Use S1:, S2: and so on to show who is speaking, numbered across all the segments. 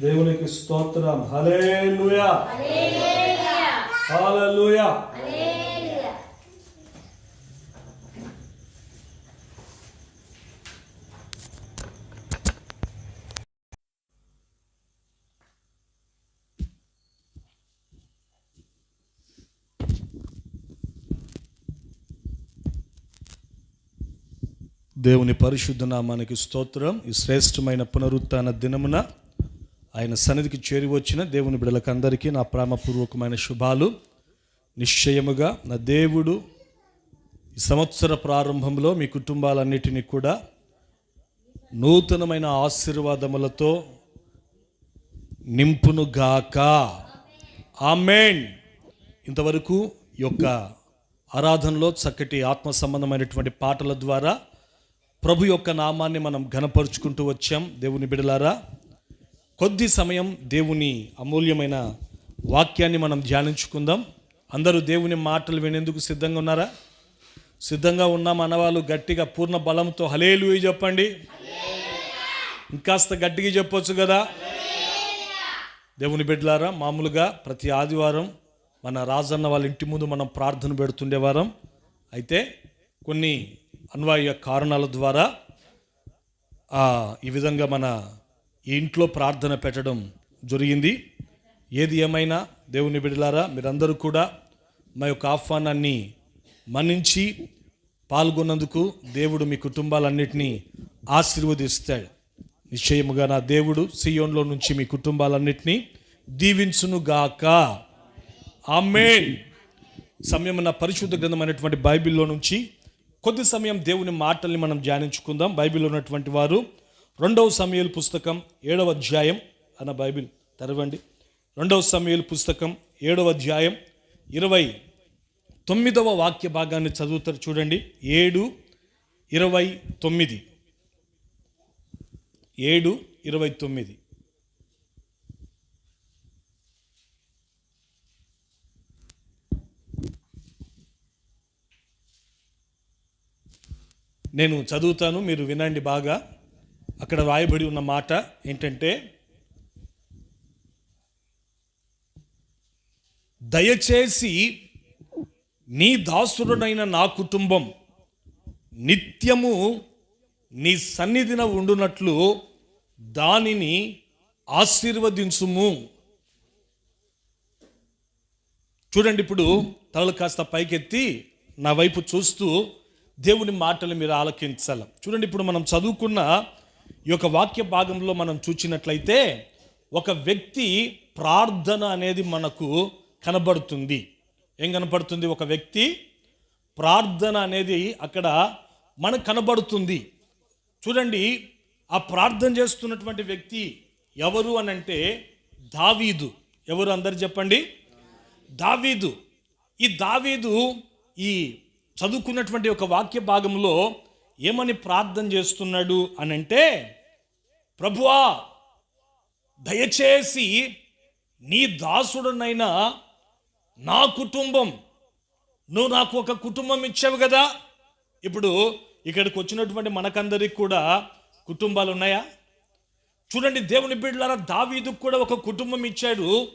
S1: దేవునికి స్తోత్రం. హల్లెలూయా. హల్లెలూయా. దేవుని పరిశుద్ధ నామానికి స్తోత్రం. ఈ శ్రేష్టమైన పునరుత్న దినమున ఆయన సన్నిధికి చేరి వచ్చిన దేవుని బిడలకు అందరికీ నా ప్రేమపూర్వకమైన శుభాలు. నిశ్చయముగా నా దేవుడు ఈ సంవత్సర ప్రారంభంలో మీ కుటుంబాలన్నిటినీ కూడా నూతనమైన ఆశీర్వాదములతో నింపునుగాక ఆమెన్. ఇంతవరకు ఈ యొక్క ఆరాధనలో చక్కటి ఆత్మ సంబంధమైనటువంటి పాటల ద్వారా ప్రభు యొక్క నామాన్ని మనం ఘనపరుచుకుంటూ వచ్చాం. దేవుని బిడలారా కొద్ది సమయం దేవుని అమూల్యమైన వాక్యాన్ని మనం ధ్యానించుకుందాం. అందరూ దేవుని మాటలు వినేందుకు సిద్ధంగా ఉన్నారా? సిద్ధంగా ఉన్నాం అన్నవాళ్ళు గట్టిగా పూర్ణ బలంతో హలేలు చెప్పండి. ఇంకాస్త గట్టిగా చెప్పొచ్చు కదా? దేవుని బిడ్డలారా మామూలుగా ప్రతి ఆదివారం మన రాజన్న వాళ్ళ ఇంటి ముందు మనం ప్రార్థన పెడుతుండేవారం అయితే కొన్ని అన్వాయ కారణాల ద్వారా ఈ విధంగా మన ఇంట్లో ప్రార్థన పెట్టడం జరిగింది. ఏది ఏమైనా దేవుని బిడలారా మీరందరూ కూడా మా యొక్క ఆహ్వానాన్ని మన్నించి పాల్గొన్నందుకు దేవుడు మీ కుటుంబాలన్నిటినీ ఆశీర్వదిస్తాడు. నిశ్చయముగా నా దేవుడు సియోన్లో నుంచి మీ కుటుంబాలన్నింటినీ దీవించునుగాక. ఆమెన్. సమయం నా పరిశుద్ధ గ్రంథమైనటువంటి బైబిల్లో నుంచి కొద్ది సమయం దేవుని మాటల్ని మనం ధ్యానించుకుందాం. బైబిల్లో ఉన్నటువంటి వారు రెండవ సమయలు పుస్తకం ఏడవ అధ్యాయం. అన్న బైబిల్ తెరవండి. రెండవ సమయలు పుస్తకం ఏడవ అధ్యాయం. ఇరవై తొమ్మిదవ వాక్య భాగాన్ని చదువుతారు చూడండి. ఏడు ఇరవై తొమ్మిది. ఏడు ఇరవై తొమ్మిది. నేను చదువుతాను మీరు వినండి బాగా. అక్కడ రాయబడి ఉన్న మాట ఏంటంటే దయచేసి నీ దాసుడునైన నా కుటుంబం నిత్యము నీ సన్నిధిన ఉండునట్లు దానిని ఆశీర్వదించుము. చూడండి ఇప్పుడు తలలు కాస్త పైకెత్తి నా వైపు చూస్తూ దేవుని మాటలు మీరు ఆలకించాలి. చూడండి ఇప్పుడు మనం చదువుకున్న ఈ యొక్క వాక్య భాగంలో మనం చూచినట్లయితే ఒక వ్యక్తి ప్రార్థన అనేది మనకు కనబడుతుంది. ఏం కనబడుతుంది? ఒక వ్యక్తి ప్రార్థన అనేది అక్కడ మనకు కనబడుతుంది. చూడండి ఆ ప్రార్థన చేస్తున్నటువంటి వ్యక్తి ఎవరు అని అంటే దావీదు. ఎవరు అందరు చెప్పండి? దావీదు. ఈ దావీదు ఈ చదువుకున్నటువంటి ఒక వాక్య భాగంలో ఏమని ప్రార్థన చేస్తున్నాడు అని అంటే ప్రభువా దయచేసి నీ దాసుడునైనా నా కుటుంబం నువ్వు నాకు ఒక కుటుంబం ఇచ్చావు కదా. ఇప్పుడు ఇక్కడికి వచ్చినటువంటి మనకందరికి కూడా కుటుంబాలు ఉన్నాయా? చూడండి దేవుని బిడ్డలారా దావీదుకు కూడా ఒక కుటుంబం ఇచ్చాడు.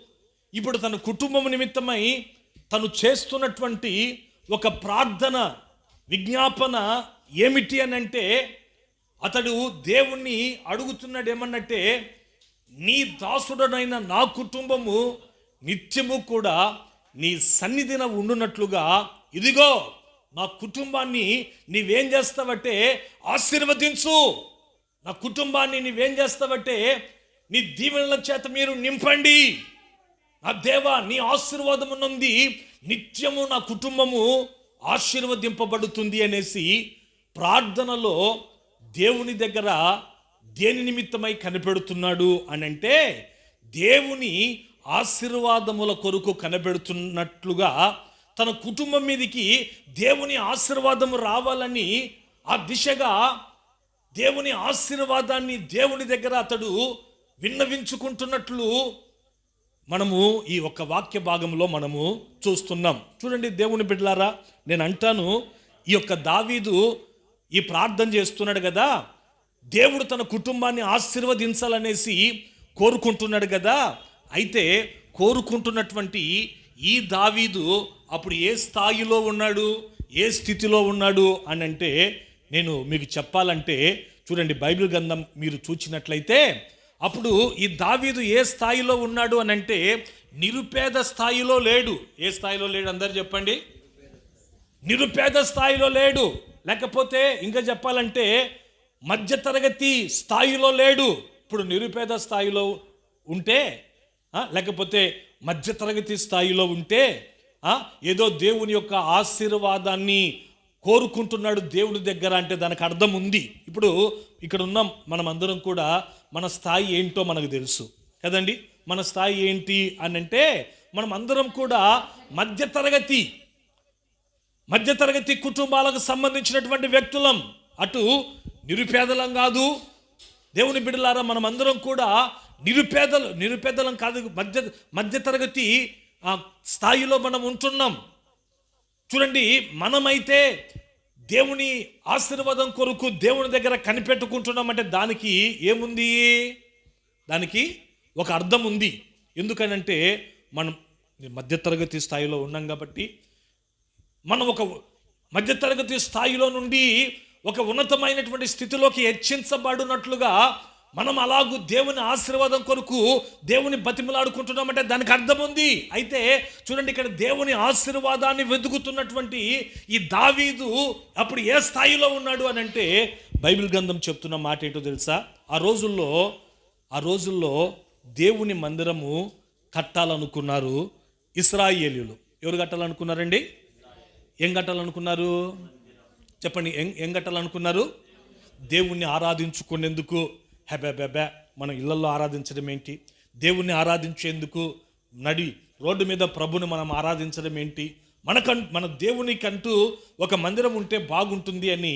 S1: ఇప్పుడు తన కుటుంబం నిమిత్తమై తను చేస్తున్నటువంటి ఒక ప్రార్థన విజ్ఞాపన ఏమిటి అని అంటే అతడు దేవుణ్ణి అడుగుతున్నాడు ఏమన్నట్టే నీ దాసుడనైన నా కుటుంబము నిత్యము కూడా నీ సన్నిధిన ఉండునట్లుగా ఇదిగో నా కుటుంబాన్ని నీవేం చేస్తావంటే ఆశీర్వదించు. నా కుటుంబాన్ని నీవేం చేస్తావంటే నీ దీవెనల చేత మీరు నింపండి. నా దేవా నీ ఆశీర్వాదం నిత్యము నా కుటుంబము ఆశీర్వదింపబడుతుంది అనేసి ప్రార్థనలో దేవుని దగ్గర దేని నిమిత్తమై కనిపెడుతున్నాడు అని అంటే దేవుని ఆశీర్వాదముల కొరకు కనబెడుతున్నట్లుగా తన కుటుంబం మీదకి దేవుని ఆశీర్వాదము రావాలని ఆ దిశగా దేవుని ఆశీర్వాదాన్ని దేవుని దగ్గర అతడు విన్నవించుకుంటున్నట్లు మనము ఈ ఒక్క వాక్య భాగంలో మనము చూస్తున్నాం. చూడండి దేవుని బిడ్డలారా నేను అంటాను ఈ యొక్క దావీదు ఈ ప్రార్థన చేస్తున్నాడు కదా. దేవుడు తన కుటుంబాన్ని ఆశీర్వదించాలనేసి కోరుకుంటున్నాడు కదా. అయితే కోరుకుంటున్నటువంటి ఈ దావీదు అప్పుడు ఏ స్థాయిలో ఉన్నాడు ఏ స్థితిలో ఉన్నాడు అని అంటే నేను మీకు చెప్పాలంటే చూడండి బైబిల్ గ్రంథం మీరు చూచినట్లయితే అప్పుడు ఈ దావీదు ఏ స్థాయిలో ఉన్నాడు అని అంటే నిరుపేద స్థాయిలో లేడు. ఏ స్థాయిలో లేడు? అందరు చెప్పండి. నిరుపేద స్థాయిలో లేడు. లేకపోతే ఇంకా చెప్పాలంటే మధ్యతరగతి స్థాయిలో లేడు. ఇప్పుడు నిరుపేద స్థాయిలో ఉంటే లేకపోతే మధ్యతరగతి స్థాయిలో ఉంటే ఏదో దేవుని యొక్క ఆశీర్వాదాన్ని కోరుకుంటున్నాడు దేవుడి దగ్గర అంటే దానికి అర్థం ఉంది. ఇప్పుడు ఇక్కడ ఉన్నాం మనం అందరం కూడా మన స్థాయి ఏంటో మనకు తెలుసు. కదండి? మన స్థాయి ఏంటి అని అంటే మనం అందరం కూడా మధ్యతరగతి మధ్యతరగతి కుటుంబాలకు సంబంధించినటువంటి వ్యక్తులం. అటు నిరుపేదలం కాదు. దేవుని బిడలారా మనం అందరం కూడా నిరుపేదలు నిరుపేదలం కాదు. మధ్య మధ్యతరగతి స్థాయిలో మనం ఉంటున్నాం. చూడండి మనమైతే దేవుని ఆశీర్వాదం కొరకు దేవుని దగ్గర కనిపెట్టుకుంటున్నామంటే దానికి ఏముంది? దానికి ఒక అర్థం ఉంది. ఎందుకనంటే మనం మధ్యతరగతి స్థాయిలో ఉన్నాం కాబట్టి మనం ఒక మధ్యతరగతి స్థాయిలో నుండి ఒక ఉన్నతమైనటువంటి స్థితిలోకి హెచ్చించబడినట్లుగా మనం అలాగూ దేవుని ఆశీర్వాదం కొరకు దేవుని బతిమలాడుకుంటున్నామంటే దానికి అర్థం ఉంది. అయితే చూడండి ఇక్కడ దేవుని ఆశీర్వాదాన్ని వెతుకుతున్నటువంటి ఈ దావీదు అప్పుడు ఏ స్థాయిలో ఉన్నాడు అని అంటే బైబిల్ గ్రంథం చెప్తున్న మాట ఏంటో తెలుసా? ఆ రోజుల్లో ఆ రోజుల్లో దేవుని మందిరము కట్టాలనుకున్నారు ఇస్రాయేలీలు. ఎవరు కట్టాలనుకున్నారండి? ఏం కట్టాలనుకున్నారు? చెప్పండి ఏం ఏం కట్టాలనుకున్నారు? దేవుణ్ణి ఆరాధించుకునేందుకు హెబెబెబె మనం ఇళ్ళలో ఆరాధించడం ఏంటి? దేవుణ్ణి ఆరాధించేందుకు నడి రోడ్డు మీద ప్రభుని మనం ఆరాధించడం ఏంటి? మనకం మన దేవునికంటూ ఒక మందిరం ఉంటే బాగుంటుంది అని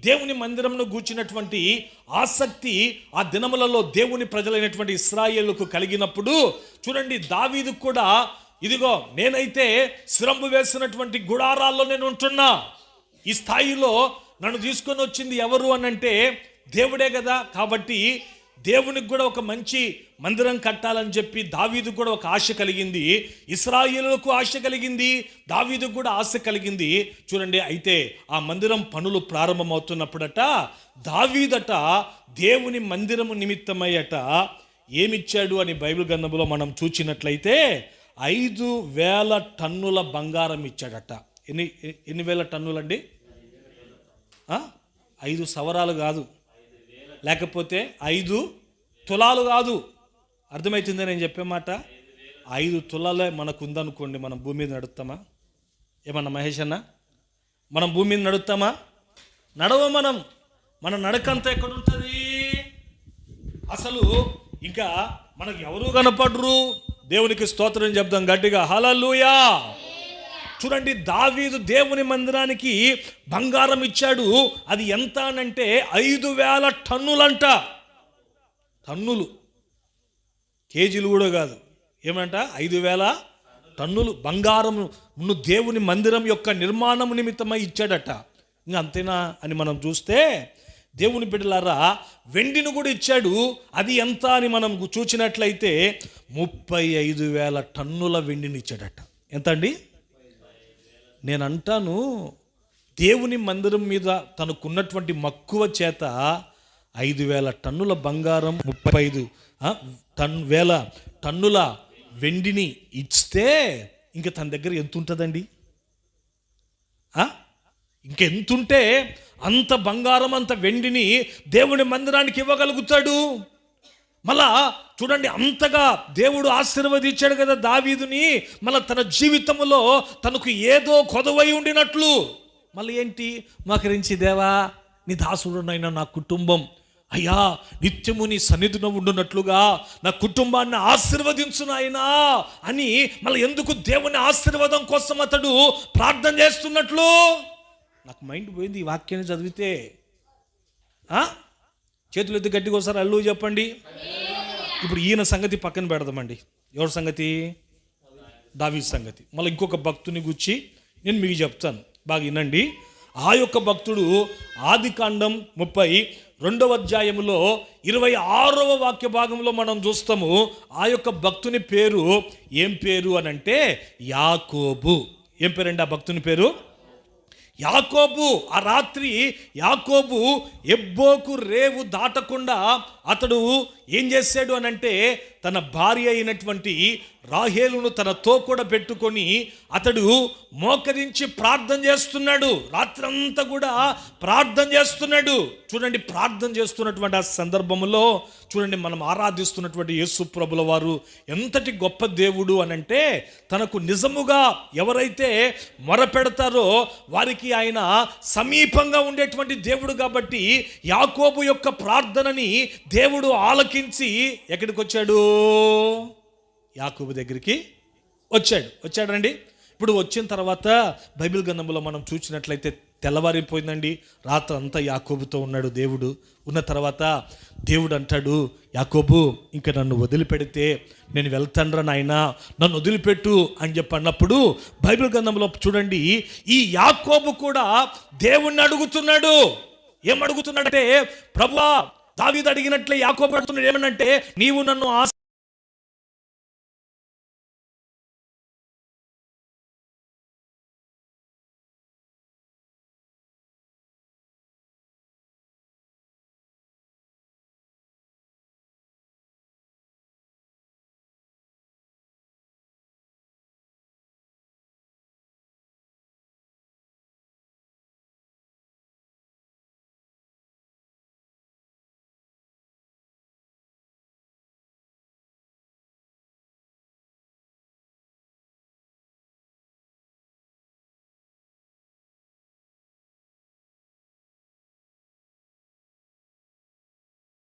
S1: దేవుని మందిరంను గూర్చినటువంటి ఆసక్తి ఆ దినములలో దేవుని ప్రజలైనటువంటి ఇస్రాయేళ్ళకు కలిగినప్పుడు చూడండి దావీదు కూడా ఇదిగో నేనైతే శిరంబు వేసినటువంటి గుడారాల్లో నేను ఉంటున్నా. ఈ స్థాయిలో నన్ను తీసుకొని వచ్చింది ఎవరు అని అంటే దేవుడే కదా. కాబట్టి దేవునికి కూడా ఒక మంచి మందిరం కట్టాలని చెప్పి దావీదుకు కూడా ఒక ఆశ కలిగింది. ఇస్రాయిలకు ఆశ కలిగింది దావీదుకు కూడా ఆశ కలిగింది. చూడండి అయితే ఆ మందిరం పనులు ప్రారంభమవుతున్నప్పుడట దావీదట దేవుని మందిరము నిమిత్తమయ్యట ఏమిచ్చాడు అని బైబిల్ గ్రంథంలో మనం చూచినట్లయితే ఐదు వేల టన్నుల బంగారం ఇచ్చాడట. ఎన్ని ఎన్ని వేల టన్నులండి? ఐదు సవరాలు కాదు. లేకపోతే ఐదు తులాలు కాదు. అర్థమవుతుందా నేను చెప్పే మాట? ఐదు తులాలే మనకు ఉందనుకోండి మనం భూమి మీద నడుస్తామా ఏమన్నా మహేష్ అన్న? మనం భూమి మీద నడుస్తామా నడవ మనం. మన నడకంతా ఎక్కడ ఉంటుంది అసలు ఇంకా మనకు ఎవరు కనపడరు? దేవునికి స్తోత్రం చెప్దాం గట్టిగా. హలలుయా చూడండి దావీదు దేవుని మందిరానికి బంగారం ఇచ్చాడు. అది ఎంత అనంటే ఐదు వేల టన్నులంట. టన్నులు. కేజీలు కూడా కాదు. ఏమంట? ఐదు వేల టన్నులు. బంగారమును దేవుని మందిరం యొక్క నిర్మాణం నిమిత్తమై ఇచ్చాడట. ఇంకా అంతేనా అని మనం చూస్తే దేవుని బిడ్డలారా వెండిని కూడా ఇచ్చాడు. అది ఎంత అని మనం చూచినట్లయితే ముప్పై ఐదు వేల టన్నుల వెండిని ఇచ్చాడట. ఎంత అండి నేను అంటాను దేవుని మందిరం మీద తనకున్నటువంటి మక్కువ చేత ఐదు వేల టన్నుల బంగారం ముప్పై ఐదు టన్ వేల టన్నుల వెండిని ఇస్తే ఇంకా తన దగ్గర ఎంత ఉంటుందండి ఇంకెంతుంటే అంత బంగారం అంత వెండిని దేవుని మందిరానికి ఇవ్వగలుగుతాడు. మళ్ళా చూడండి అంతగా దేవుడు ఆశీర్వదించాడు కదా దావీదుని. మళ్ళీ తన జీవితంలో తనకు ఏదో కొదవై ఉండినట్లు. మళ్ళీ ఏంటి? మకరించి దేవా నీ దాసుడునైనా నా కుటుంబం. అయ్యా నిత్యము నీ సన్నిధిలో ఉండునట్లుగా నా కుటుంబాన్ని ఆశీర్వదించు నాయనా అని మళ్ళీ ఎందుకు దేవుని ఆశీర్వాదం కోసం అతడు ప్రార్థన చేస్తున్నట్లు? నాకు మైండ్ పోయింది ఈ వాక్యాన్ని చదివితే. చేతులు ఎత్తి గట్టిగా ఒకసారి అల్లు చెప్పండి. ఇప్పుడు ఈయన సంగతి పక్కన పెడదామండి. ఎవరి సంగతి? దావీ సంగతి. మళ్ళీ ఇంకొక భక్తుని గుచ్చి నేను మీకు చెప్తాను. బాగా వినండి. ఆ యొక్క భక్తుడు ఆది కాండం ముప్పై రెండవ అధ్యాయములో ఇరవై ఆరవ వాక్య భాగంలో మనం చూస్తాము ఆ యొక్క భక్తుని పేరు ఏం పేరు అని అంటే యాకోబు. ఏం పేరండి ఆ భక్తుని పేరు? యాకోబు ఆ రాత్రి యాకోబు ఎబ్బోకు రేవు దాటకుండా అతడు ఏం చేశాడు అని అంటే తన భార్య అయినటువంటి రాహేలును తనతో కూడా పెట్టుకొని అతడు మోకరించి ప్రార్థన చేస్తున్నాడు. రాత్రంతా కూడా ప్రార్థన చేస్తున్నాడు. చూడండి ప్రార్థన చేస్తున్నటువంటి ఆ సందర్భంలో చూడండి మనం ఆరాధిస్తున్నటువంటి యేసు ప్రభుల వారు ఎంతటి గొప్ప దేవుడు అని అంటే తనకు నిజముగా ఎవరైతే మొరపెడతారో వారికి ఆయన సమీపంగా ఉండేటువంటి దేవుడు కాబట్టి యాకోబు యొక్క ప్రార్థనని దేవుడు ఆలకించి ఎక్కడికి వచ్చాడు యాకోబు దగ్గరికి వచ్చాడు. వచ్చాడండి ఇప్పుడు వచ్చిన తర్వాత బైబిల్ గ్రంథంలో మనం చూసినట్లయితే తెల్లవారిపోయిందండి. రాత్రి అంతా యాకోబుతో ఉన్నాడు దేవుడు. ఉన్న తర్వాత దేవుడు అంటాడు యాకోబు ఇంకా నన్ను వదిలిపెడితే నేను వెళ్తాను నాయన నన్ను వదిలిపెట్టు అని చెప్పి అన్నప్పుడు బైబిల్ గ్రంథంలో చూడండి ఈ యాకోబు కూడా దేవుణ్ణి అడుగుతున్నాడు. ఏం అడుగుతున్నాడంటే ప్రభా దావీదు అడిగినట్లే యాకోబు ఏమనంటే నీవు నన్ను ఆశ